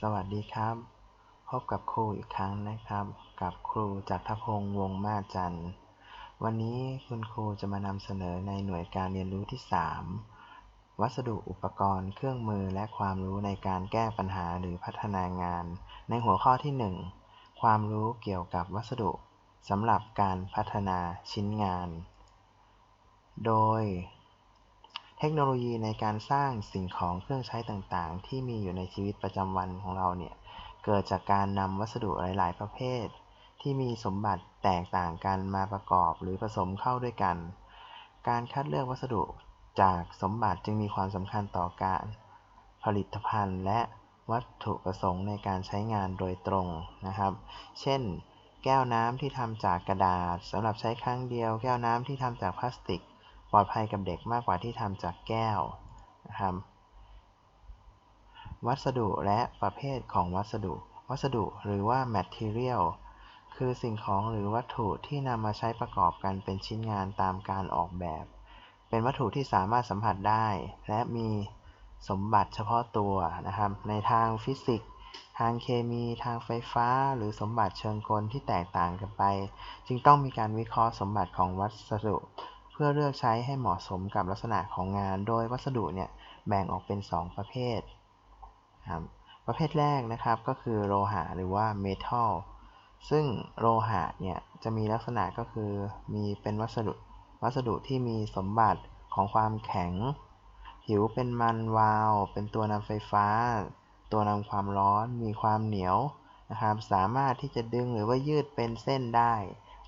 สวัสดีครับ พบกับครูอีกครั้งนะครับ กับครูจักรพงษ์วงมาจันทร์ วันนี้คุณครูจะมานำเสนอในหน่วยการเรียนรู้ที่ 3 วัสดุอุปกรณ์ เครื่องมือและความรู้ในการแก้ปัญหาหรือพัฒนางาน ในหัวข้อที่ 1 ความรู้เกี่ยวกับวัสดุสำหรับการพัฒนาชิ้นงาน โดย ทคโนโลยีในการสร้างสิ่งของเครื่องใช้ต่างๆ ที่มีอยู่ในชีวิตประจำวันของเราเนี่ย เกิดจากการนำวัสดุหลาย ๆ ประเภท ที่มีสมบัติแตกต่างกันมาประกอบหรือผสมเข้าด้วยกัน การคัดเลือกวัสดุจากสมบัติจึงมีความสำคัญต่อการ ผลิตภัณฑ์และวัตถุประสงค์ในการใช้งานโดยตรงนะครับ เช่น แก้วน้ำที่ทำจากกระดาษสำหรับใช้ครั้งเดียว แก้วน้ำที่ทำจากพลาสติก ปลอดภัยกับเด็กมากกว่าที่ทำจากแก้วนะครับวัสดุและประเภทของวัสดุ วัสดุหรือว่า material คือสิ่งของหรือวัตถุที่นำมาใช้ประกอบกันเป็นชิ้นงานตามการออกแบบ เป็นวัตถุที่สามารถสัมผัสได้ และมีสมบัติเฉพาะตัวนะครับ ในทางฟิสิกส์ ทางเคมี ทางไฟฟ้า หรือสมบัติเชิงกลที่แตกต่างกันไป จึงต้องมีการวิเคราะห์สมบัติของวัสดุ เพื่อเลือกใช้ให้เหมาะสมกับลักษณะของงาน โดยวัสดุเนี่ยแบ่งออกเป็น 2 ประเภทครับประเภทแรกนะครับก็คือโลหะหรือว่าเมทัลซึ่งโลหะเนี่ยจะมีลักษณะก็คือมีเป็นวัสดุวัสดุที่มีสมบัติของความแข็ง ผิวเป็นมันวาว เป็นตัวนำไฟฟ้า ตัวนำความร้อน มีความเหนียวนะครับ สามารถที่จะดึงหรือว่ายืดเป็นเส้นได้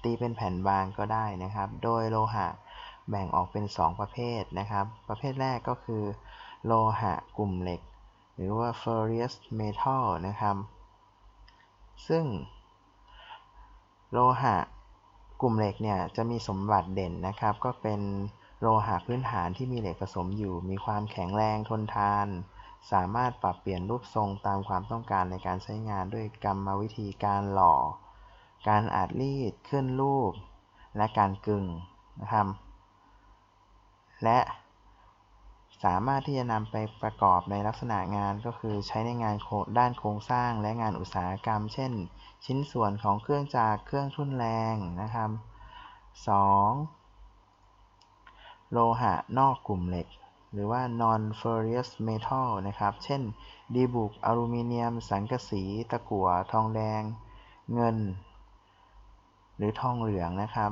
ตีเป็นแผ่นบางก็ได้นะครับ โดยโลหะ แบ่งออกเป็น 2 ประเภทนะครับ ประเภทแรกก็คือ โลหะกลุ่มเหล็ก หรือว่า ferrous metal นะครับ ซึ่ง โลหะกลุ่มเหล็กเนี่ยจะมีสมบัติเด่นนะครับ ก็เป็นโลหะพื้นฐานที่มีเหล็กผสมอยู่ มีความแข็งแรงทนทาน สามารถปรับเปลี่ยนรูปทรงตามความต้องการในการใช้งานด้วยกรรมวิธีการหล่อ การอัดรีด ขึ้นรูป และการกึ่งนะครับ และสามารถที่จะนำไปประกอบในลักษณะงานก็คือใช้ในงานด้านโครงสร้างและงานอุตสาหกรรม เช่น ชิ้นส่วนของเครื่องจักรเครื่องทุ่นแรงนะครับ 2. โลหะนอกกลุ่มเหล็ก หรือว่า non ferrous metal นะครับ เช่น ดีบุก อลูมิเนียม สังกะสี ตะกั่ว ทองแดง เงิน หรือทองเหลืองนะครับ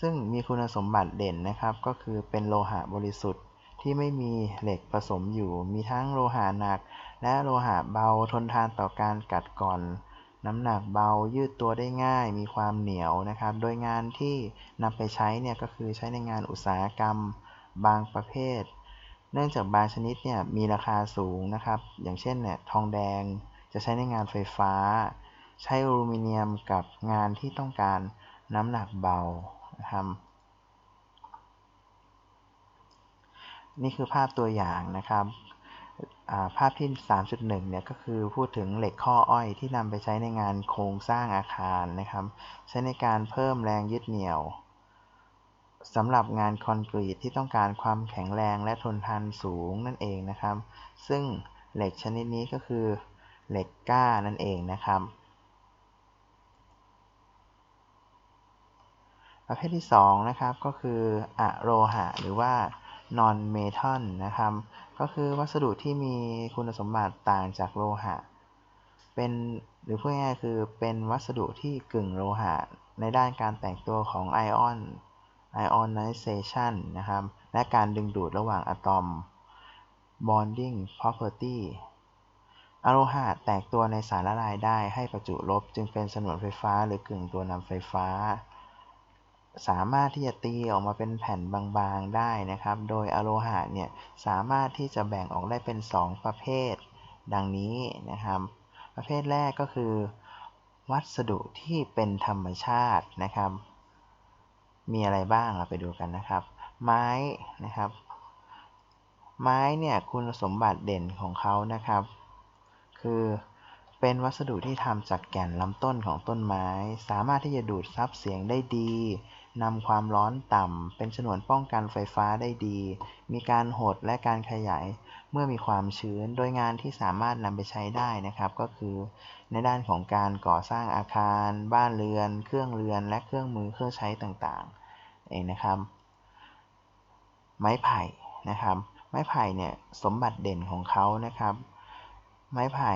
ซึ่งมีคุณสมบัติเด่นนะครับก็คือเป็นโลหะบริสุทธิ์ที่ไม่มีเหล็กผสมอยู่ มีทั้งโลหะหนัก และโลหะเบาทนทานต่อการกัดกร่อน น้ำหนักเบายืดตัวได้ง่าย มีความเหนียวนะครับ โดยงานที่นำไปใช้เนี่ยก็คือใช้ในงานอุตสาหกรรมบางประเภท เนื่องจากบางชนิดเนี่ยมีราคาสูงนะครับ อย่างเช่นเนี่ยทองแดงจะใช้ในงานไฟฟ้า ใช้อลูมิเนียมกับงานที่ต้องการน้ำหนักเบา นะครับนี่คือภาพตัวอย่างนะครับภาพที่ 3.1 เนี่ยก็คือพูดถึงเหล็กข้ออ้อยที่นำไปใช้ในงานโครงสร้างอาคารนะครับ ใช้ในการเพิ่มแรงยึดเหนี่ยวสำหรับงานคอนกรีตที่ต้องการความแข็งแรงและทนทานสูงนั่นเองนะครับ ซึ่งเหล็กชนิดนี้ก็คือเหล็กก้านั่นเองนะครับ ประเภทที่2นะครับก็คืออะโลหะ หรือว่า non metal นะครับ ก็คือวัสดุที่มีคุณสมบัติต่างจากโลหะ เป็นหรือพูดง่ายๆคือเป็นวัสดุที่กึ่งโลหะ ในด้านการแตกตัวของไอออน ionization นะครับ และการดึงดูดระหว่างอะตอม bonding property อะโลหะแตกตัวในสารละลายได้ให้ประจุลบ จึงเป็นสนวนไฟฟ้าหรือกึ่งตัวนำไฟฟ้า สามารถที่จะตีออกมาเป็นแผ่นบางๆได้นะครับ โดยอะโลหะเนี่ยสามารถที่จะแบ่งออกได้เป็น 2 ประเภท ดังนี้นะครับ ประเภทแรกก็คือ วัสดุที่เป็นธรรมชาตินะครับ มีอะไรบ้างเราไปดูกันนะครับ ไม้นะครับ ไม้เนี่ยคุณสมบัติเด่นของเขานะครับ คือเป็นวัสดุที่ทำจากแก่นลำต้นของต้นไม้ สามารถที่จะดูดซับเสียงได้ดี นำความร้อนต่ำ เป็นฉนวนป้องกันไฟฟ้าได้ดี มีการหดและการขยายเมื่อมีความชื้น โดยงานที่สามารถนำไปใช้ได้นะครับ ก็คือในด้านของการก่อสร้างอาคาร บ้านเรือน เครื่องเรือน และเครื่องมือเครื่องใช้ต่างๆ เองนะครับ ไม้ไผ่นะครับ ไม้ไผ่เนี่ยสมบัติเด่นของเขานะครับ ไม้ไผ่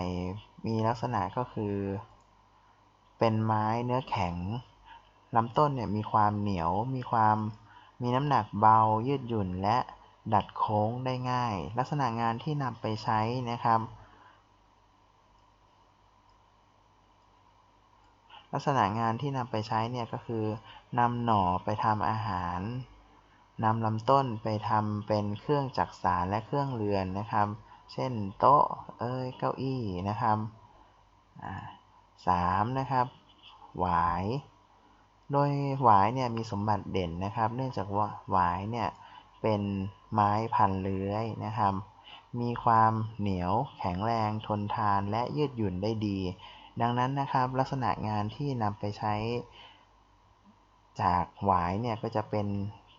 มีลักษณะก็คือ เป็นไม้เนื้อแข็ง ลำต้นเนี่ยมีความเหนียว มีความมีน้ำหนักเบา ยืดหยุ่น และดัดโค้งได้ง่าย ลักษณะงานที่นำไปใช้นะครับ ลักษณะงานที่นำไปใช้เนี่ยก็คือนำหน่อไปทำอาหารนำลำต้นไปทำเป็นเครื่องจักสานและเครื่องเรือนนะครับ เช่นโต๊ะ เอ้ย เก้าอี้นะครับสามนะครับ หวาย โดยหวายเนี่ยมีสมบัติเด่นนะครับ เนื่องจากว่าหวายเนี่ยเป็นไม้พันเลื้อยนะครับ มีความเหนียวแข็งแรงทนทานและยืดหยุ่นได้ดี ดังนั้นนะครับลักษณะงานที่นำไปใช้ จากหวายเนี่ยก็จะเป็น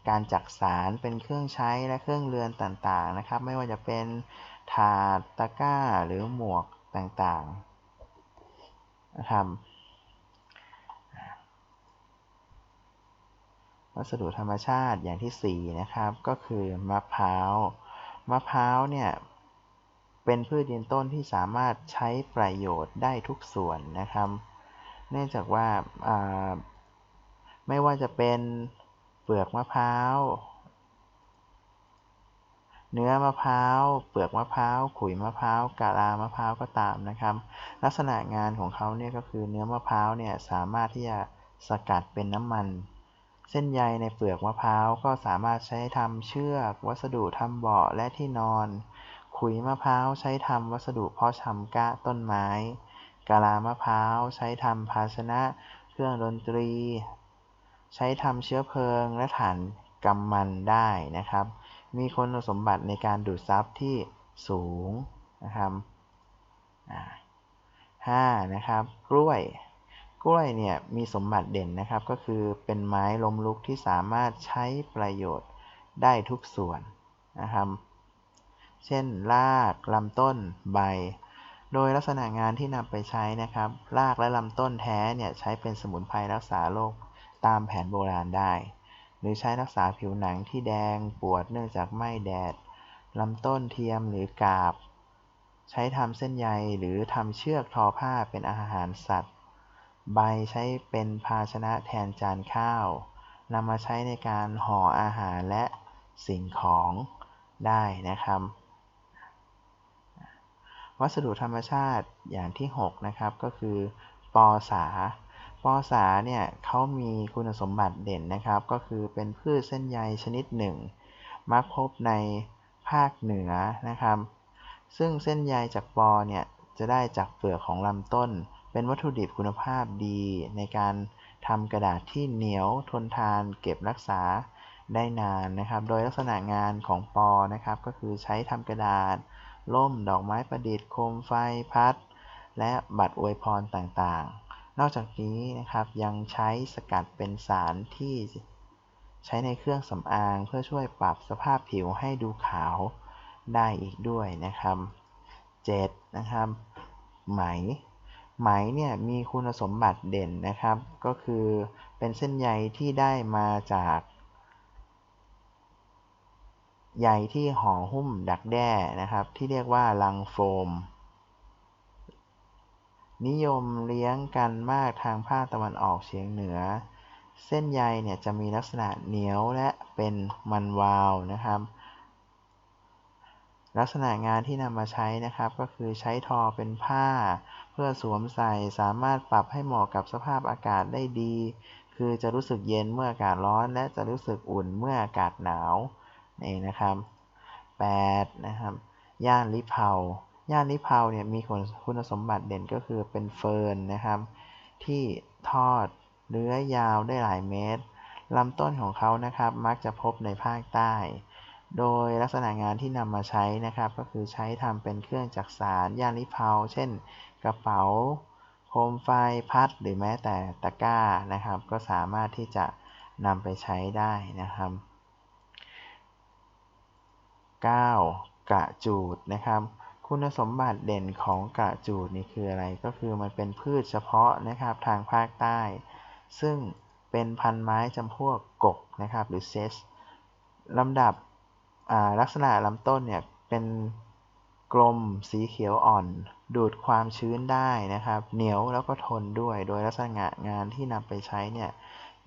การจักสารเป็นเครื่องใช้และเครื่องเรือนต่างๆนะครับ ไม่ว่าจะเป็นถาดตะกร้าหรือหมวกต่างๆนะครับ วัสดุธรรมชาติอย่างที่ 4 นะครับ ก็คือมะพร้าว มะพร้าวเนี่ยเป็นพืชยืนต้นที่สามารถใช้ประโยชน์ได้ทุกส่วนนะครับ เนื่องจากว่าไม่ว่าจะเป็นเปลือกมะพร้าว เนื้อมะพร้าว เปลือกมะพร้าว ขุยมะพร้าวกะลามะพร้าวก็ตามนะครับ ลักษณะงานของเขาเนี่ยก็คือเนื้อมะพร้าวเนี่ยสามารถที่จะสกัดเป็นน้ำมัน เส้นใยในเปลือกมะพร้าวก็สามารถใช้ทำเชือก วัสดุทำเบาะและที่นอน ขุยมะพร้าวใช้ทำวัสดุเพาะชำกะต้นไม้ กะลามะพร้าวใช้ทำภาชนะ เครื่องดนตรี ใช้ทำเชื้อเพลิงและถ่านกำมันได้นะครับ มีคุณสมบัติในการดูดซับที่สูงนะครับห้านะครับ กล้วย กล้วยเนี่ยมีสมบัติเด่นนะครับ ก็คือเป็นไม้ล้มลุกที่สามารถใช้ประโยชน์ได้ทุกส่วนนะครับ เช่นรากลำต้นใบ โดยลักษณะงานที่นำไปใช้นะครับรากและลำต้นแท้เนี่ยใช้เป็นสมุนไพรรักษาโรคตามแผนโบราณได้ หรือใช้รักษาผิวหนังที่แดงปวดเนื่องจากไหม้แดดลำต้นเทียมหรือกาบ ใช้ทำเส้นใยหรือทำเชือกทอผ้าเป็นอาหารสัตว์ ใบใช้เป็นภาชนะแทนจานข้าวนำมาใช้ในการห่ออาหารและสิ่งของได้นะครับ วัสดุธรรมชาติอย่างที่ 6 นะครับ ก็คือปอสาปอสาเนี่ยเขามีคุณสมบัติเด่นนะครับ ก็คือเป็นพืชเส้นใยชนิดหนึ่ง มักพบในภาคเหนือนะครับ ซึ่งเส้นใยจากปอเนี่ยจะได้จากเปลือกของลำต้น เป็นวัตถุดิบคุณภาพดีในการทำกระดาษที่เหนียวทนทาน เก็บรักษาได้นานนะครับ โดยลักษณะงานของปอนะครับ ก็คือใช้ทำกระดาษล่ม ดอกไม้ประดิษฐ์โคมไฟพัด และบัตรอวยพรต่างๆ นอกจากนี้นะครับยังใช้สกัดเป็นสารที่ใช้ในเครื่องสำอางเพื่อช่วยปรับสภาพผิวให้ดูขาวได้อีกด้วยนะครับ 7. นะครับ ไหม ไหมเนี่ยมีคุณสมบัติเด่นนะครับ ก็คือเป็นเส้นใยที่ได้มาจากใยที่ห่อหุ้มดักแด้นะครับ ที่เรียกว่าลังโฟม นิยมเลี้ยงกันมากทางภาคตะวันออกเฉียงเหนือ เส้นใยเนี่ยจะมีลักษณะเหนียวและเป็นมันวาวนะครับ ลักษณะงานที่นำมาใช้นะครับก็คือใช้ทอเป็นผ้า เพื่อสวมใส่สามารถปรับให้เหมาะกับสภาพอากาศได้ดี คือจะรู้สึกเย็นเมื่ออากาศร้อน และจะรู้สึกอุ่นเมื่ออากาศหนาวนี่นะครับ 8. นะครับย่านลิเพาย่านลิเพาเนี่ยมีคุณสมบัติเด่นก็คือเป็นเฟิร์นนะครับ ที่ทอดเลื้อยยาวได้หลายเมตรลำต้นของเขานะครับ มักจะพบในภาคใต้ โดยลักษณะงานที่นำมาใช้นะครับ ก็คือใช้ทำเป็นเครื่องจักสานย่านลิเพาเช่น กระเป๋า โคมไฟพัด หรือแม้แต่ตะกร้านะครับ ก็สามารถที่จะนำไปใช้ได้นะครับ 9. กระจูดนะครับคุณสมบัติเด่นของกระจูดนี่คืออะไรก็คือมันเป็นพืชเฉพาะนะครับทางภาคใต้ ซึ่งเป็นพันไม้จำพวกกกนะครับหรือเซสลำดับ ลักษณะลำต้นเนี่ยเป็นกลมสีเขียวอ่อน ดูดความชื้นได้นะครับ เหนียวแล้วก็ทนด้วย โดยลักษณะงานที่นำไปใช้เนี่ย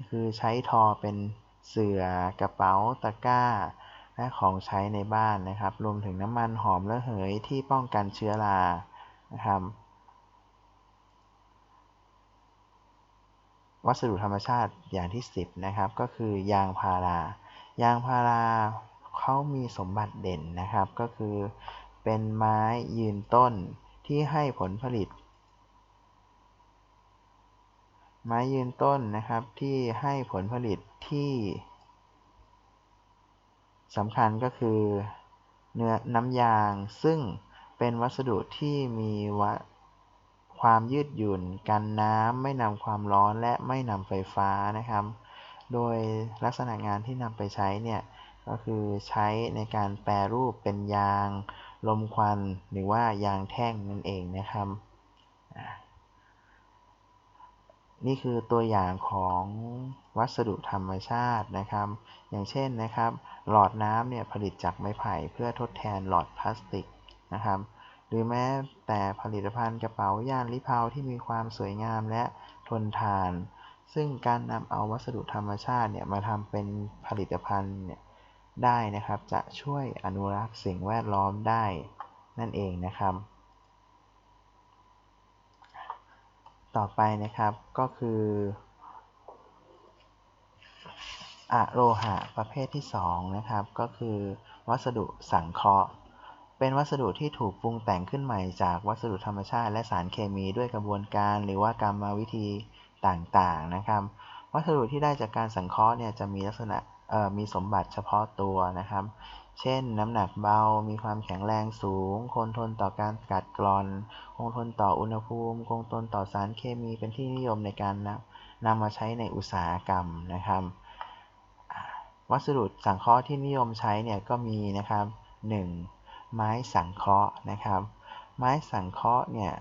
คือใช้ทอเป็นเสื่อกระเป๋าตะกร้า และของใช้ในบ้านนะครับ รวมถึงน้ำมันหอมระเหยที่ป้องกันเชื้อรานะครับ วัสดุธรรมชาติอย่างที่ 10 นะครับ ก็คือยางพารายางพารา เขามีสมบัติเด่นนะครับ ก็คือเป็นไม้ยืนต้นที่ให้ผลผลิต ไม้ยืนต้นนะครับที่ให้ผลผลิตที่สำคัญก็คือเนื้อน้ำยางซึ่งเป็นวัสดุที่มีวความยืดหยุ่น กันน้ำไม่นำความร้อนและไม่นำไฟฟ้านะครับ โดยลักษณะงานที่นำไปใช้เนี่ย ก็คือใช้ในการแปรรูปเป็นยางลมควันหรือว่ายางแท่งนั่นเองนะครับ นี่คือตัวอย่างของวัสดุธรรมชาตินะครับ อย่างเช่นนะครับ หลอดน้ำเนี่ยผลิตจากไม้ไผ่เพื่อทดแทนหลอดพลาสติกนะครับ หรือแม้แต่ผลิตภัณฑ์กระเป๋ายานลิเพาที่มีความสวยงามและทนทาน ซึ่งการนำเอาวัสดุธรรมชาติเนี่ยมาทำเป็นผลิตภัณฑ์เนี่ย ได้นะครับ จะช่วยอนุรักษ์สิ่งแวดล้อมได้นั่นเองนะครับ ต่อไปนะครับก็คืออะโลหะประเภทที่2นะครับก็คือวัสดุสังเคราะห์ เป็นวัสดุที่ถูกปรุงแต่งขึ้นใหม่จากวัสดุธรรมชาติ และสารเคมีด้วยกระบวนการหรือว่ากรรมวิธีต่างๆนะครับ วัสดุที่ได้จากการสังเคราะห์เนี่ยจะมีลักษณะ มีสมบัติเฉพาะตัวนะครับ เช่น น้ำหนักเบา มีความแข็งแรงสูง คงทนต่อการกัดกร่อน คงทนต่ออุณหภูมิ คงทนต่อสารเคมี เป็นที่นิยมในการนำมาใช้ในอุตสาหกรรมนะครับ วัสดุสังเคราะห์ที่นิยมใช้เนี่ยก็มีนะครับ 1. ไม้สังเคราะห์นะครับ ไม้สังเคราะห์เนี่ย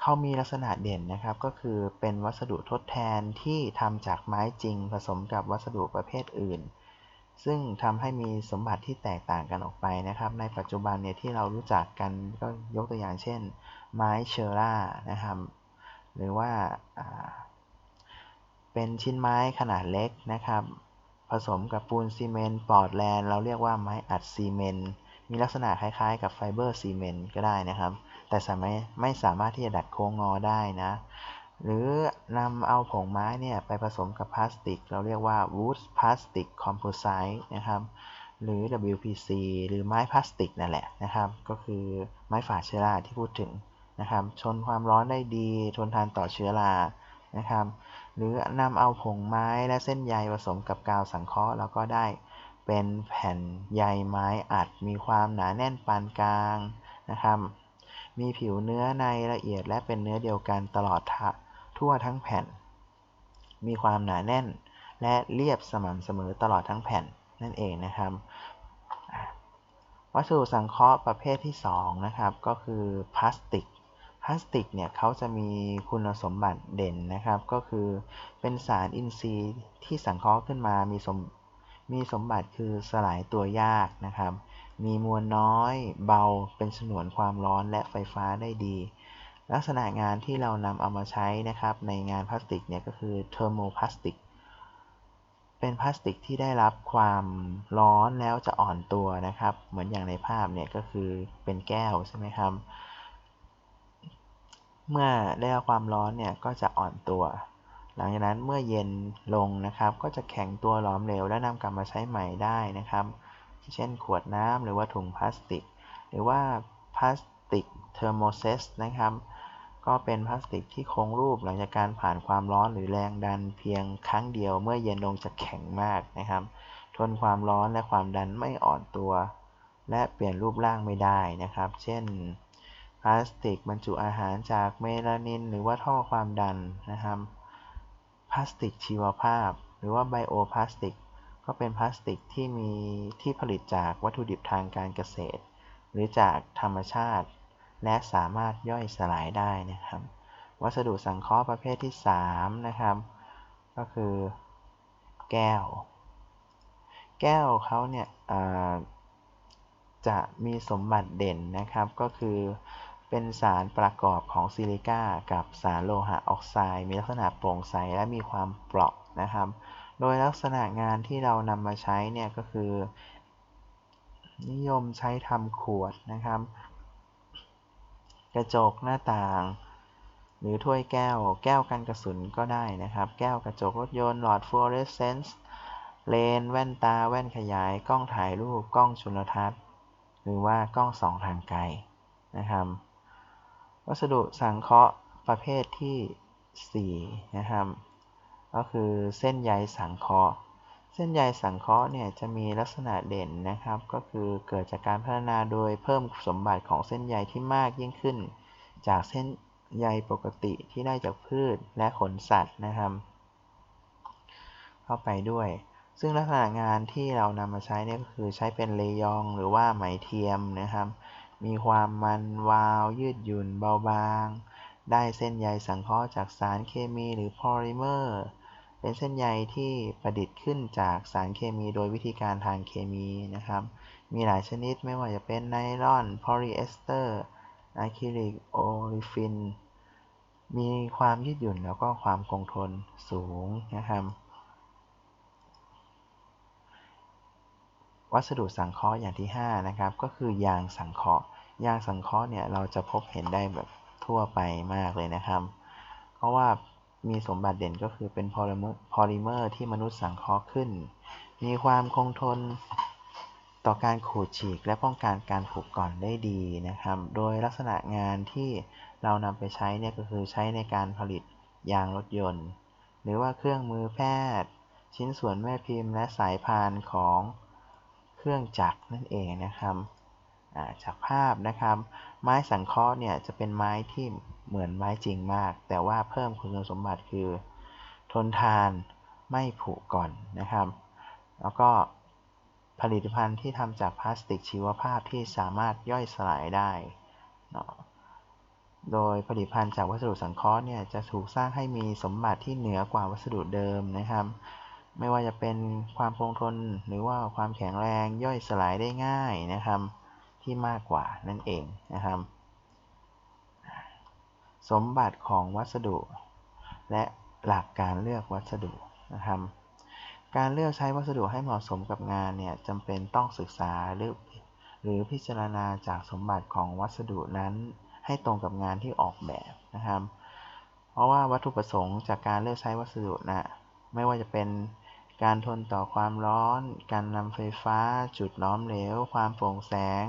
เขามีลักษณะเด่นนะครับ ก็คือเป็นวัสดุทดแทนที่ทำจากไม้จริงผสมกับวัสดุประเภทอื่น ซึ่งทำให้มีสมบัติที่แตกต่างกันออกไปนะครับ ในปัจจุบันเนี่ยที่เรารู้จักกันก็ยกตัวอย่างเช่น ไม้เชอร่านะครับ หรือว่าเป็นชิ้นไม้ขนาดเล็กนะครับ ผสมกับปูนซีเมนต์ปอร์ตแลนด์เราเรียกว่าไม้อัดซีเมนต์มีลักษณะคล้ายๆ กับไฟเบอร์ซีเมนต์ก็ได้นะครับ แต่สามารถไม่สามารถที่จะดัดโค้งงอได้นะ หรือนำเอาผงไม้เนี่ยไปผสมกับพลาสติก เราเรียกว่า wood plastic composite นะครับหรือ WPC หรือไม้พลาสติกนั่นแหละนะครับ ก็คือไม้ฝาเชื้อราที่พูดถึงนะครับ ชนความร้อนได้ดี ทนทานต่อเชื้อรานะครับ หรือนำเอาผงไม้และเส้นใยผสมกับกาวสังเคราะห์แล้วก็ได้เป็นแผ่นใยไม้อัดมีความหนาแน่นปานกลางนะครับ มีผิวเนื้อในละเอียดและเป็นเนื้อเดียวกันตลอดทั่วทั้งแผ่น มีความหนาแน่นและเรียบสม่ำเสมอตลอดทั้งแผ่นนั่นเองนะครับวัสดุสังเคราะห์ประเภทที่2นะครับก็คือพลาสติก พลาสติกเนี่ยเขาจะมีคุณสมบัติเด่นนะครับ ก็คือเป็นสารอินทรีย์ที่สังเคราะห์ขึ้นมามีสมมีสมบัติคือสลายตัวยากนะครับ มีมวลน้อย เบา เป็นฉนวนความร้อนและไฟฟ้าได้ดี ลักษณะงานที่เรานำเอามาใช้นะครับ ในงานพลาสติกเนี่ยก็คือเทอร์โมพลาสติก เป็นพลาสติกที่ได้รับความร้อนแล้วจะอ่อนตัวนะครับ เหมือนอย่างในภาพเนี่ยก็คือเป็นแก้วใช่ไหมครับ เมื่อได้รับความร้อนเนี่ยก็จะอ่อนตัวหลังจากนั้นเมื่อเย็นลงนะครับ ก็จะแข็งตัวหลอมเหลวและนำกลับมาใช้ใหม่ได้นะครับ เช่นขวดน้ำหรือว่าถุงพลาสติก หรือว่าพลาสติกเทอร์โมเซสนะครับ ก็เป็นพลาสติกที่คงรูปหลังจากการผ่านความร้อนหรือแรงดันเพียงครั้งเดียวเมื่อเย็นลงจะแข็งมากนะครับ ทนความร้อนและความดันไม่อ่อนตัว และเปลี่ยนรูปร่างไม่ได้นะครับ เช่นพลาสติกบรรจุอาหารจากเมลานิน หรือว่าท่อความดันนะครับพพลาสติกชีวภาพ หรือว่าไบโอพลาสติก ก็เป็นพลาสติกที่มีที่ผลิตจากวัตถุดิบทางการเกษตร หรือจากธรรมชาติ และสามารถย่อยสลายได้นะครับ วัสดุสังเคราะห์ประเภทที่ 3 นะครับ ก็คือแก้ว แก้วเขาเนี่ยจะมีสมบัติเด่นนะครับก็คือเป็นสารประกอบของซิลิก้ากับสารโลหะออกไซด์มีลักษณะโปร่งใสและมีความเปราะนะครับ โดยลักษณะงานที่เรานำมาใช้เนี่ยก็คือ นิยมใช้ทำขวดนะครับ กระจกหน้าต่าง หรือถ้วยแก้ว แก้วกันกระสุนก็ได้นะครับ แก้วกระจกรถยนต์หลอดฟลูออเรสเซนซ์เลน แว่นตา แว่นขยาย กล้องถ่ายรูป กล้องจุลทรรศน์ หรือว่ากล้องสองทางไกลนะครับ วัสดุสังเคราะห์ประเภทที่ 4 นะครับ ก็คือเส้นใยสังเคราะห์ เส้นใยสังเคราะห์เนี่ยจะมีลักษณะเด่นนะครับ ก็คือเกิดจากการพัฒนาโดยเพิ่มสมบัติของเส้นใยที่มากยิ่งขึ้น จากเส้นใยปกติที่ได้จากพืชและขนสัตว์นะครับ เข้าไปด้วย ซึ่งลักษณะงานที่เรานำมาใช้เนี่ยก็คือใช้เป็นเลยองหรือว่าไหมเทียมนะครับ มีความมันวาวยืดหยุ่นเบาบาง ได้เส้นใยสังเคราะห์จากสารเคมีหรือโพลิเมอร์ เป็นเส้นใยที่ประดิษฐ์ขึ้นจากสารเคมีโดยวิธีการทางเคมีนะครับ มีหลายชนิดไม่ว่าจะเป็นไนลอนโพลีเอสเตอร์อะคริลิก โอลิฟิน มีความยืดหยุ่นแล้วก็ความคงทนสูงนะครับ วัสดุสังเคราะห์อย่างที่ 5 นะครับ ก็คือยางสังเคราะห์ ยางสังเคราะห์เนี่ยเราจะพบเห็นได้แบบทั่วไปมากเลยนะครับ เพราะว่า มีสมบัติเด่นก็คือเป็นโพลิเมอร์ที่มนุษย์สังเคราะห์ขึ้น มีความคงทนต่อการขูดฉีกและป้องกันการผุก่อนได้ดีนะครับ โดยลักษณะงานที่เรานำไปใช้เนี่ยก็คือใช้ในการผลิตยางรถยนต์ หรือว่าเครื่องมือแพทย์ ชิ้นส่วนแม่พิมพ์และสายพานของเครื่องจักรนั่นเองนะครับ จากภาพนะครับ ไม้สังเคราะห์เนี่ยจะเป็นไม้ที่เหมือนไม้จริงมาก แต่ว่าเพิ่มคุณสมบัติคือ ทนทานไม่ผุก่อนนะครับ แล้วก็ผลิตภัณฑ์ที่ทำจากพลาสติกชีวภาพที่สามารถย่อยสลายได้โดยผลิตภัณฑ์จากวัสดุสังเคราะห์เนี่ยจะถูกสร้างให้มีสมบัติที่เหนือกว่าวัสดุเดิมนะครับ ไม่ว่าจะเป็นความคงทนหรือว่าความแข็งแรงย่อยสลายได้ง่ายนะครับ ที่มากกว่านั่นเองนะครับ สมบัติของวัสดุ และหลักการเลือกวัสดุนะครับการเลือกใช้วัสดุให้เหมาะสมกับงานเนี่ยจำเป็นต้องศึกษาหรือหรือพิจารณาจากสมบัติของวัสดุนั้นให้ตรงกับงานที่ออกแบบนะครับ เพราะว่าวัตถุประสงค์จากการเลือกใช้วัสดุนะไม่ว่าจะเป็น การทนต่อความร้อน การนำไฟฟ้า จุดล้อมเหลว ความโปร่งแสง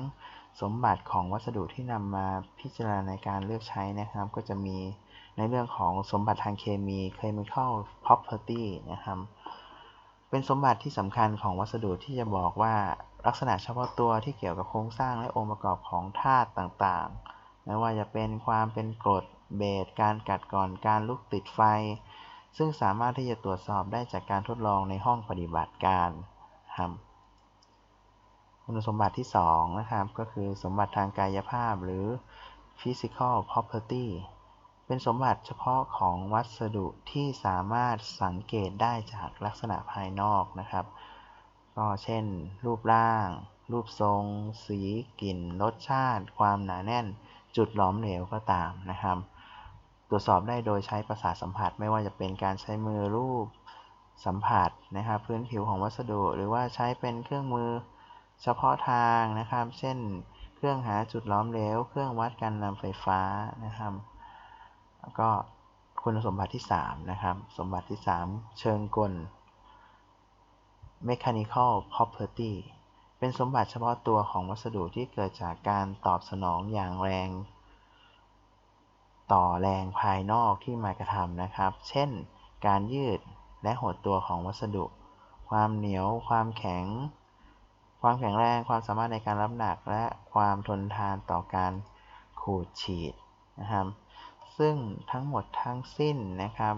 สมบัติของวัสดุที่นำมาพิจารณาในการเลือกใช้นะครับ ก็จะมีในเรื่องของสมบัติทางเคมี chemical property นะครับ เป็นสมบัติที่สำคัญของวัสดุที่จะบอกว่าลักษณะเฉพาะตัวที่เกี่ยวกับโครงสร้างและองค์ประกอบของธาตุต่างๆ ไม่ว่าจะเป็นความเป็นกรด เบส การกัดก่อน การลุกติดไฟ ซึ่งสามารถที่จะตรวจสอบได้จากการทดลองในห้องปฏิบัติการครับคุณสมบัติที่ 2 นะครับ ก็คือสมบัติทางกายภาพหรือ physical property เป็นสมบัติเฉพาะของวัสดุที่สามารถสังเกตได้จากลักษณะภายนอกนะครับ ก็เช่น รูปร่าง รูปทรง สี กลิ่น รสชาติ ความหนาแน่น จุดหลอมเหลวก็ตามนะครับ ตรวจสอบได้โดยใช้ประสาทสัมผัส ไม่ว่าจะเป็นการใช้มือรูปสัมผัสนะครับ พื้นผิวของวัสดุ หรือว่าใช้เป็นเครื่องมือเฉพาะทางนะครับ เช่น เครื่องหาจุดล้อมเหลวเครื่องวัดการนำไฟฟ้านะครับก็คุณสมบัติที่3นะครับ สมบัติที่ 3 เชิงกล mechanical property เป็นสมบัติเฉพาะตัวของวัสดุที่เกิดจากการตอบสนองอย่างแรง ต่อแรงภายนอกที่มากระทำนะครับ เช่น การยืดและหดตัวของวัสดุ ความเหนียว ความแข็ง ความแข็งแรง ความสามารถในการรับหนัก และความทนทานต่อการขูดฉีดนะครับ ซึ่งทั้งหมดทั้งสิ้นนะครับ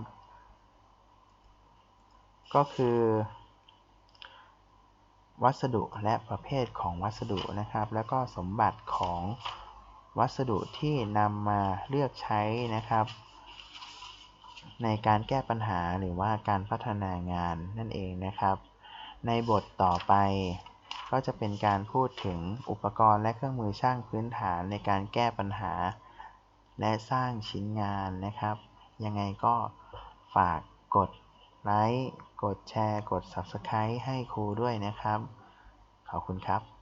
ก็คือ วัสดุและประเภทของวัสดุนะครับ แล้วก็สมบัติของ วัสดุที่นำมาเลือกใช้นะครับ ในการแก้ปัญหาหรือว่าการพัฒนางานนั่นเองนะครับ ในบทต่อไปก็จะเป็นการพูดถึงอุปกรณ์และเครื่องมือช่างพื้นฐานในการแก้ปัญหา และสร้างชิ้นงานนะครับ ยังไงก็ฝากกดไลค์ กดแชร์ กด Subscribe ให้ครูด้วยนะครับ ขอบคุณครับ